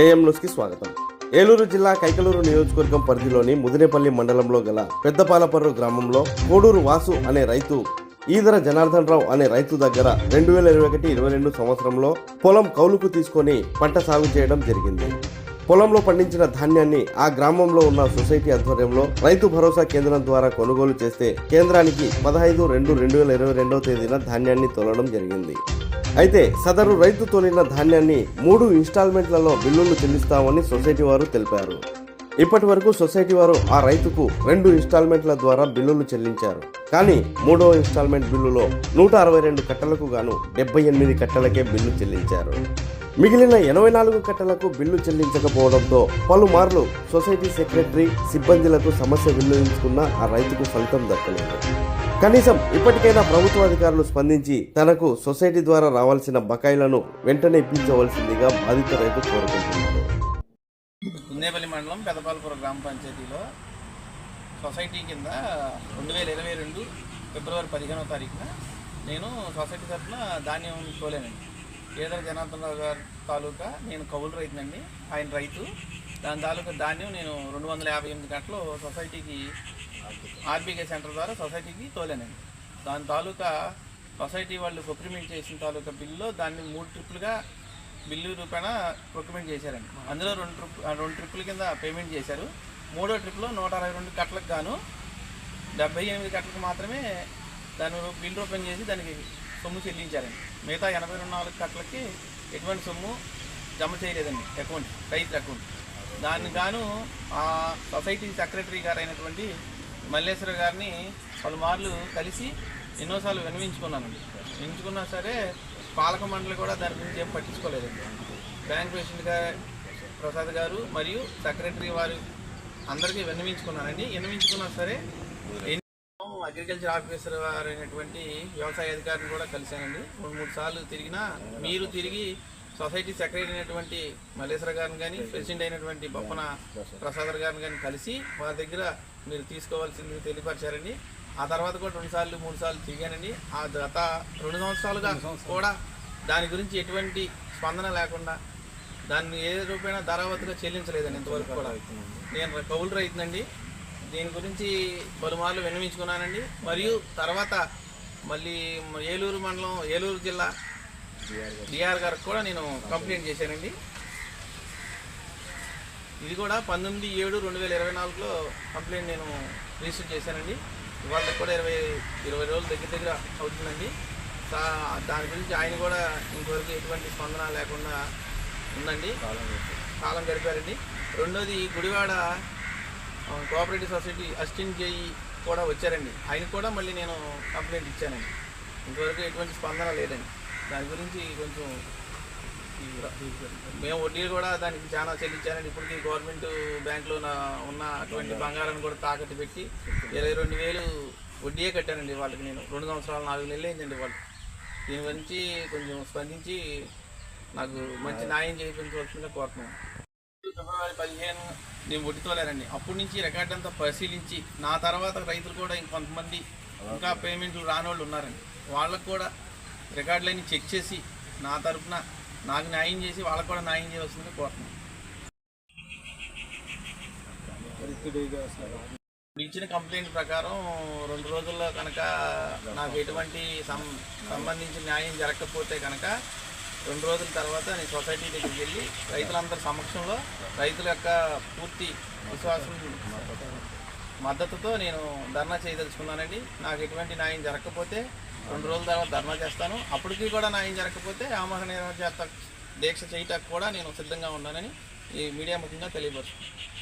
AM న్యూస్కి స్వాగతం. ఏలూరు జిల్లా కైకలూరు నియోజకవర్గం పరిధిలోని ముదినేపల్లి మండలంలో గల పెద్దపాలపర్రు గ్రామంలో కోడూరు వాసు అనే రైతు ఈదర జనార్దన్ రావు అనే రైతు దగ్గర రెండు వేల ఇరవై ఒకటి ఇరవై రెండు సంవత్సరంలో పొలం కౌలుకు తీసుకొని పంట సాగు చేయడం జరిగింది. పొలంలో పండించిన ధాన్యాన్ని ఆ గ్రామంలో ఉన్న సొసైటీ ఆధ్వర్యంలో రైతు భరోసా కేంద్రం ద్వారా కొనుగోలు చేస్తే కేంద్రానికి పదహైదు రెండు రెండు వేల ఇరవై రెండవ తేదీన ధాన్యాన్ని తోలడం జరిగింది. అయితే సదరు రైతు తోలిన ధాన్యాన్ని మూడు ఇన్స్టాల్మెంట్లలో బిల్లులు చెల్లిస్తామని సొసైటీ వారు తెలిపారు. ఇప్పటి వరకు సొసైటీ వారు ఆ రైతుకు రెండు ఇన్స్టాల్మెంట్ల ద్వారా బిల్లులు చెల్లించారు. కానీ మూడో ఇన్స్టాల్మెంట్ బిల్లులో నూట అరవై రెండు కట్టలకు గాను డెబ్బై ఎనిమిది కట్టలకే బిల్లు చెల్లించారు. మిగిలిన ఎనభై నాలుగు కట్టలకు బిల్లు చెల్లించకపోవడంతో పలుమార్లు సొసైటీ సెక్రటరీ సిబ్బందులకు సమస్య వినియోగించుకున్న ఆ రైతుకు ఫలితం దక్కలేదు. కనీసం ఇప్పటికైనా ప్రభుత్వ అధికారులు స్పందించి తనకు సొసైటీ ద్వారా రావాల్సిన బకాయిలను వెంటనే ఇప్పించవలసిందిగా బాధిత రైతు కోరుకుంటున్నారు. కుందేపల్లి మండలం పెదపాలపురం గ్రామ పంచాయతీలో సొసైటీ కింద రెండు వేల ఇరవై రెండు ఫిబ్రవరి పదిహేనవ తారీఖున నేను సొసైటీ తరఫున ధాన్యం తోలేనండి. కేదర్ జనార్దన్ రావు గారి తాలూకా నేను కౌలు రైతునండి. ఆయన రైతు. దాని తాలూకా ధాన్యం నేను రెండు వందల యాభై ఎనిమిది గంటలు సొసైటీకి ఆర్బీకే సెంటర్ ద్వారా సొసైటీకి తోలేనండి దాని తాలూకా సొసైటీ వాళ్ళు ప్రొక్రిమెంట్ చేసిన తాలూకా బిల్లులో దాన్ని మూడు ట్రిప్పులుగా బిల్లు రూపాయన ప్రొక్రిమెంట్ చేశారండి. అందులో రెండు ట్రిప్ ఆ రెండు ట్రిప్పుల కింద పేమెంట్ చేశారు. మూడో ట్రిప్లో నూట అరవై రెండు కట్టలకు గాను డెబ్బై ఎనిమిది కట్టలకు మాత్రమే దాని బిల్ రూపం చేసి దానికి సొమ్ము చెల్లించారండి. మిగతా ఎనభై రెండు నాలుగు కట్టలకి ఎటువంటి సొమ్ము జమ చేయలేదండి అకౌంట్ రైతు అకౌంట్. దానికి గాను ఆ సొసైటీ సెక్రటరీ గారు అయినటువంటి మల్లేశ్వర గారిని పలుమార్లు కలిసి ఎన్నోసార్లు వినవించుకున్నానండి వినించుకున్నా సరే పాలక మండలి కూడా దాని గురించి ఏం పట్టించుకోలేదండి బ్యాంక్ ప్రెసిడెంట్ గారు ప్రసాద్ గారు మరియు సెక్రటరీ వారు అందరికీ విన్నవించుకున్నానండి విన్నవించుకున్నా సరే అగ్రికల్చర్ ఆఫీసర్ వారు అయినటువంటి వ్యవసాయ అధికారిని కూడా కలిశానండి. మూడు మూడు సార్లు తిరిగినా మీరు తిరిగి సొసైటీ సెక్రటరీ అయినటువంటి మల్లేశ్వర గారిని కానీ ప్రెసిడెంట్ అయినటువంటి బొప్పన ప్రసాదర్ గారిని కానీ కలిసి వారి దగ్గర మీరు తీసుకోవాల్సింది తెలియపరిచారండి. ఆ తర్వాత కూడా రెండు సార్లు మూడు సార్లు తిరిగానండి. ఆ గత రెండు సంవత్సరాలుగా కూడా దాని గురించి ఎటువంటి స్పందన లేకుండా దాన్ని ఏ రూపైనా ధరావతిగా చెల్లించలేదండి ఇంతవరకు కూడా. నేను కౌలు రైతునండి. దీని గురించి పలుమార్లు విన్నవించుకున్నానండి. మరియు తర్వాత మళ్ళీ ఏలూరు మండలం ఏలూరు జిల్లా డిఆర్ గారికి కూడా నేను కంప్లైంట్ చేశానండి. ఇది కూడా పంతొమ్మిది ఏడు రెండు వేల ఇరవై నాలుగులో కంప్లైంట్ నేను రిజిస్టర్ చేశానండి. ఇవాళ కూడా ఇరవై ఇరవై రోజులు దగ్గర దగ్గర అవుతుందండి. దాని గురించి ఆయన కూడా ఇంతవరకు ఎటువంటి స్పందన లేకుండా ఉందండి. కాలం గడిపారండి. రెండోది Gudivada cooperative society assistant JE కూడా వచ్చారండి. ఆయన కూడా మళ్ళీ నేను కంప్లైంట్ ఇచ్చానండి. ఇంతవరకు ఎటువంటి స్పందన లేదండి. దాని గురించి కొంచెం మేము వడ్డీలు కూడా దానికి చాలా చెల్లించానండి. ఇప్పటికీ గవర్నమెంట్ బ్యాంకులో ఉన్న అటువంటి బంగారాన్ని కూడా తాకట్టు పెట్టి ఇరవై రెండు వేలు వడ్డీయే కట్టానండి వాళ్ళకి నేను. రెండు సంవత్సరాలు నాలుగు నెలలు అయిందండి వాళ్ళు. దీని గురించి కొంచెం స్పందించి నాకు మంచి న్యాయం చేయించవలసిందిగా కోరుతున్నాను. ఫిబ్రవరి పదిహేను నేను ఒడ్డుతోలేనండి అప్పటి నుంచి రికార్డ్ అంతా పరిశీలించి నా తర్వాత రైతులు కూడా ఇంకొంతమంది ఇంకా పేమెంట్లు రానోళ్ళు ఉన్నారండి. వాళ్ళకు కూడా రికార్డులన్నీ చెక్ చేసి నా తరపున నాకు న్యాయం చేసి వాళ్ళకు కూడా న్యాయం చేయవలసిందని కోరుతున్నాను. ఇచ్చిన కంప్లైంట్ ప్రకారం రెండు రోజుల్లో కనుక నాకు ఎటువంటి సం సంబంధించిన న్యాయం జరగకపోతే కనుక రెండు రోజుల తర్వాత నేను సొసైటీ దగ్గరికి వెళ్ళి రైతులందరి సమక్షంలో రైతుల యొక్క పూర్తి విశ్వాసం మద్దతుతో నేను ధర్నా చేయదలుచుకున్నానండి. నాకు ఎటువంటి న్యాయం జరగకపోతే రెండు రోజుల తర్వాత ధర్నా చేస్తాను. అప్పటికి కూడా న్యాయం జరగకపోతే ఆమోహ నిర్వహణ దీక్ష చేయటానికి కూడా నేను సిద్ధంగా ఉన్నానని ఈ మీడియా ముఖ్యంగా తెలియపరుస్తున్నాను.